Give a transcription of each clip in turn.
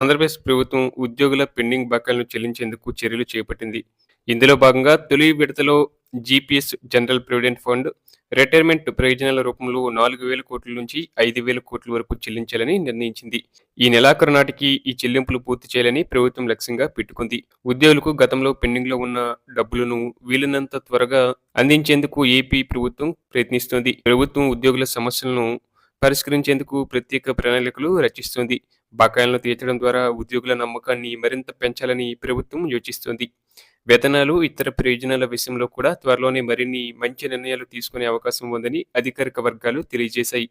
ఆంధ్రప్రదేశ్ ప్రభుత్వం ఉద్యోగుల పెండింగ్ బకాయిలను చెల్లించేందుకు చర్యలు చేపట్టింది. ఇందులో భాగంగా తొలి విడతలో GPS general provident fund retirement ప్రయోజనాల రూపంలో నాలుగు వేల కోట్ల నుంచి ఐదు వేల కోట్ల వరకు చెల్లించాలని నిర్ణయించింది. ఈ నెలాఖరు నాటికి ఈ చెల్లింపులు పూర్తి చేయాలని ప్రభుత్వం లక్ష్యంగా పెట్టుకుంది. ఉద్యోగులకు గతంలో పెండింగ్లో ఉన్న డబ్బులను వీలైనంత త్వరగా అందించేందుకు ఏపీ ప్రభుత్వం ప్రయత్నిస్తోంది. ప్రభుత్వం ఉద్యోగుల సమస్యలను పరిష్కరించేందుకు ప్రత్యేక ప్రణాళికలు రచిస్తుంది. బకాయిలను తీర్చడం ద్వారా ఉద్యోగుల నమ్మకాన్ని మరింత పెంచాలని ప్రభుత్వం యోచిస్తోంది. వేతనాలు ఇతర ప్రయోజనాల విషయంలో కూడా త్వరలోనే మరిన్ని మంచి నిర్ణయాలు తీసుకునే అవకాశం ఉందని అధికారిక వర్గాలు తెలియజేశాయి.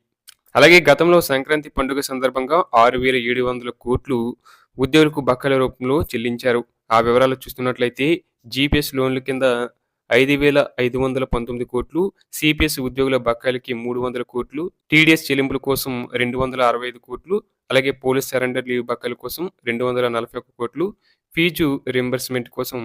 అలాగే గతంలో సంక్రాంతి పండుగ సందర్భంగా ఆరు వేల ఏడు వందల కోట్లు ఉద్యోగులకు బకాయిల రూపంలో చెల్లించారు. ఆ వివరాలు చూస్తున్నట్లయితే జీపీఎస్ లోన్ల కింద ఐదు వేల ఐదు వందల పంతొమ్మిది కోట్లు సిపిఎస్ ఉద్యోగుల బకాయిలకి మూడు వందల కోట్లు టీడీఎస్ చెల్లింపుల కోసం రెండు వందల అరవై ఐదు కోట్లు అలాగే పోలీస్ సరెండర్ లీవ్ బకాయిల కోసం రెండు వందల నలభై ఒక్క కోట్లు ఫీజు రింబర్స్మెంట్ కోసం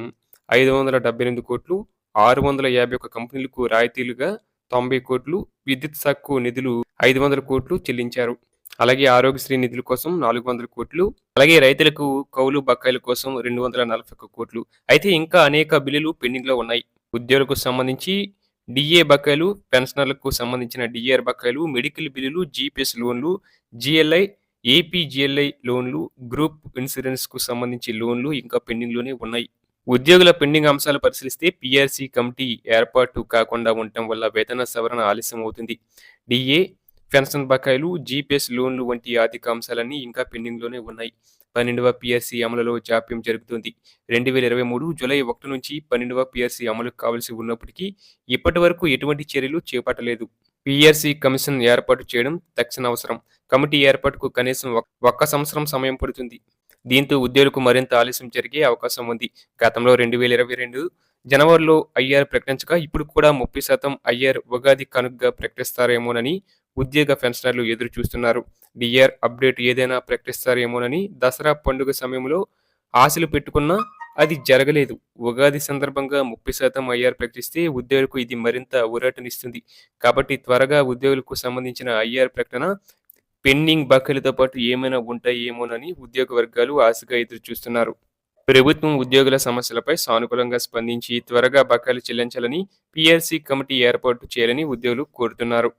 ఐదు వందల డెబ్బై ఎనిమిది కోట్లు ఆరు వందల యాభై ఒక్క కంపెనీలకు రాయితీలుగా తొంభై కోట్లు విద్యుత్ శాఖకు నిధులు ఐదు వందల కోట్లు చెల్లించారు. అలాగే ఆరోగ్యశ్రీ నిధుల కోసం నాలుగు వందల కోట్లు అలాగే రైతులకు కౌలు బకాయిల కోసం రెండు వందల నలభై ఒక్క కోట్లు. అయితే ఇంకా అనేక బిల్లులు పెండింగ్లో ఉన్నాయి. ఉద్యోగులకు సంబంధించి డిఏ బకాయిలు పెన్షనర్లకు సంబంధించిన డిఆర్ బకాయిలు మెడికల్ బిల్లులు జీపీఎస్ లోన్లు జిఎల్ఐ ఏపీజిఎల్ఐ లోన్లు గ్రూప్ ఇన్సూరెన్స్కు సంబంధించి లోన్లు ఇంకా పెండింగ్లోనే ఉన్నాయి. ఉద్యోగుల పెండింగ్ అంశాలు పరిశీలిస్తే పిఆర్సీ కమిటీ ఏర్పాటు కాకుండా ఉండటం వల్ల వేతన సవరణ ఆలస్యం అవుతుంది. డిఏ పెన్షన్ బకాయిలు జీపీఎస్ లోన్లు వంటి ఆర్థిక అంశాలన్నీ ఇంకా పెండింగ్లోనే ఉన్నాయి. పన్నెండవ పిఆర్సీ అమలులో జాప్యం జరుగుతుంది. రెండు వేల ఇరవై మూడు జూలై ఒకటి నుంచి పన్నెండవ పిఆర్సీ అమలు కావాల్సి ఉన్నప్పటికీ ఇప్పటి వరకు ఎటువంటి చర్యలు చేపట్టలేదు. పిఆర్సీ కమిషన్ ఏర్పాటు చేయడం తక్షణ అవసరం కమిటీ ఏర్పాటుకు కనీసం ఒక్- ఒక్క సంవత్సరం సమయం పడుతుంది. దీంతో ఉద్యోగులకు మరింత ఆలస్యం జరిగే అవకాశం ఉంది. గతంలో రెండు వేల ఇరవై రెండు జనవరిలో ఐఆర్ ప్రకటించగా ఇప్పుడు కూడా ముప్పై శాతం ఐఆర్ ఉగాది కనుగ్గా ప్రకటిస్తారేమోనని ఉద్యోగ పెన్షనర్లు ఎదురు చూస్తున్నారు డిఆర్ అప్డేట్ ఏదైనా ప్రకటిస్తారేమోనని దసరా పండుగ సమయంలో ఆశలు పెట్టుకున్నా అది జరగలేదు. ఉగాది సందర్భంగా ముప్పై శాతం ఐఆర్ ప్రకటిస్తే ఉద్యోగులకు ఇది మరింత ఊరటనిస్తుంది. కాబట్టి త్వరగా ఉద్యోగులకు సంబంధించిన ఐఆర్ ప్రకటన పెండింగ్ బకాయిలతో పాటు ఏమైనా ఉంటాయేమోనని ఉద్యోగ వర్గాలు ఆశగా ఎదురు చూస్తున్నారు ప్రభుత్వం ఉద్యోగుల సమస్యలపై సానుకూలంగా స్పందించి త్వరగా బకాయిలు చెల్లించాలని పిఆర్సీ కమిటీ ఏర్పాటు చేయాలని ఉద్యోగులు కోరుతున్నారు.